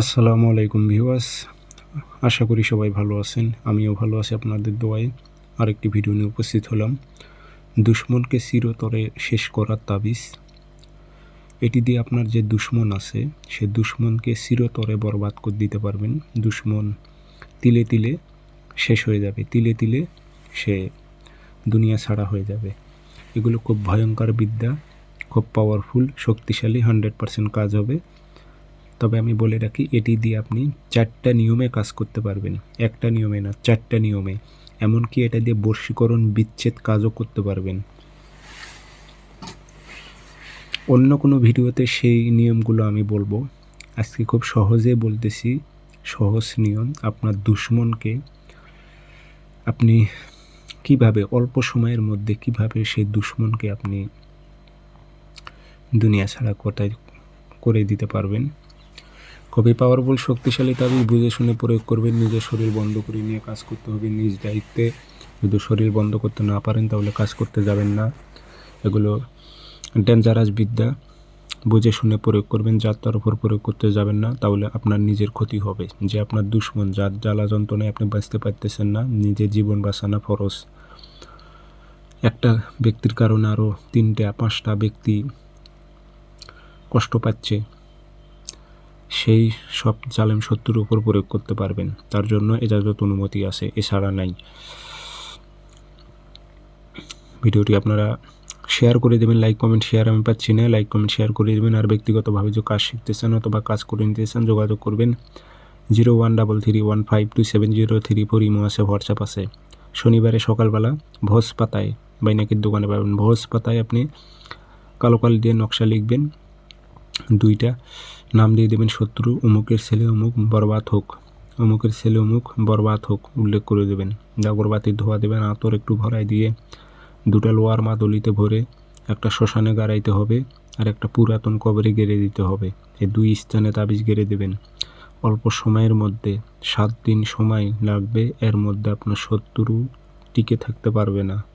আসসালামু আলাইকুম ভিউয়ার্স। আশা করি সবাই ভালো আছেন, আমিও ভালো আছি আপনাদের দোয়ায়। আরেকটি ভিডিও নিয়ে উপস্থিত হলাম। দুশ্মনকে চিরতরে শেষ করার তাবিজ। এটি দিয়ে আপনার যে দুশ্মন আছে, সে দুশ্মনকে চিরতরে বরবাদ করে দিতে পারবেন। দুশ্মন তিলে তিলে শেষ হয়ে যাবে, তিলে তিলে সে দুনিয়া ছাড়া হয়ে যাবে। এগুলো খুব ভয়ঙ্কর বিদ্যা, খুব পাওয়ারফুল শক্তিশালী হান্ড্রেড পার্সেন্ট কাজ হবে। তবে আমি বলে রাখি, এটি দিয়ে আপনি চারটা নিয়মে কাজ করতে পারবেন। একটা নিয়মে না, চারটা নিয়মে। এমনকি এটা দিয়ে বর্ষীকরণ বিচ্ছেদ কাজও করতে পারবেন। অন্য কোনো ভিডিওতে সেই নিয়মগুলো আমি বলব। আজকে খুব সহজে বলতেছি, সহজ নিয়ম। আপনার দুশ্মনকে আপনি কীভাবে, অল্প সময়ের মধ্যে কীভাবে সেই দুশ্মনকে আপনি দুনিয়া ছাড়া কোথায় করে দিতে পারবেন? খুবই পাওয়ারফুল শক্তিশালী তাবিজ বুঝে শুনে প্রয়োগ করবেন। নিজের শরীর বন্ধ করে নিয়ে কাজ করতে হবে। নিজ দায়িত্বে যদি শরীর বন্ধ করতে না পারেন, তাহলে কাজ করতে যাবেন না। এগুলো ডেঞ্জারাস বিদ্যা। বুঝে শুনে প্রয়োগ করবেন, যার তার উপর প্রয়োগ করতে যাবেন না, তাহলে আপনার নিজের ক্ষতি হবে। যে আপনার দুশ্মন, যার জ্বালা যন্ত্রণায় আপনি বাঁচতে পারতেছেন না, নিজের জীবন বাঁচানো ফরস একটা ব্যক্তির কারণে আরও তিনটা, পাঁচটা ব্যক্তি কষ্ট পাচ্ছে। সেই সব জালেম শত্রুর উপর প্রয়োগ করতে পারবেন। তার জন্য এজাজত অনুমতি আছে, এছাড়া নাই। ভিডিওটি আপনারা শেয়ার করে দেবেন, লাইক, কমেন্ট, শেয়ার আমি পাচ্ছি না। লাইক, কমেন্ট, শেয়ার করে দেবেন আর ব্যক্তিগতভাবে যে কাজ শিখতে চান অথবা কাজ করে নিতে চান যোগাযোগ করবেন। Zero one double three one five two seven zero three four imo আছে, হোয়াটসঅ্যাপ আছে। শনিবারে সকালবেলা ভোজ পাতায় বাইনাকির দোকানে পাবেন। ভোজ পাতায় আপনি কালো কাল দিয়ে নকশা লিখবেন। দুইটা। নাম দিয়ে দেবেন শত্রু, অমুকের ছেলে অমুক, বরবাদ হোক। অমুকের ছেলে অমুক, বরবাদ হোক, উল্লেখ করে দেবেন। আগরবাতির ধোয়া দেবেন, আতর একটু ভরাই দিয়ে দুটা লোয়ার মাদলিতে ভরে একটা শ্মশানে গাড়াইতে হবে আর একটা পুরাতন কবরে গেড়ে দিতে হবে। এই দুই স্থানে তাবিজ গেড়ে দেবেন। অল্প সময়ের মধ্যে সাত দিন সময় লাগবে, এর মধ্যে আপনার শত্রু টিকে থাকতে পারবে না।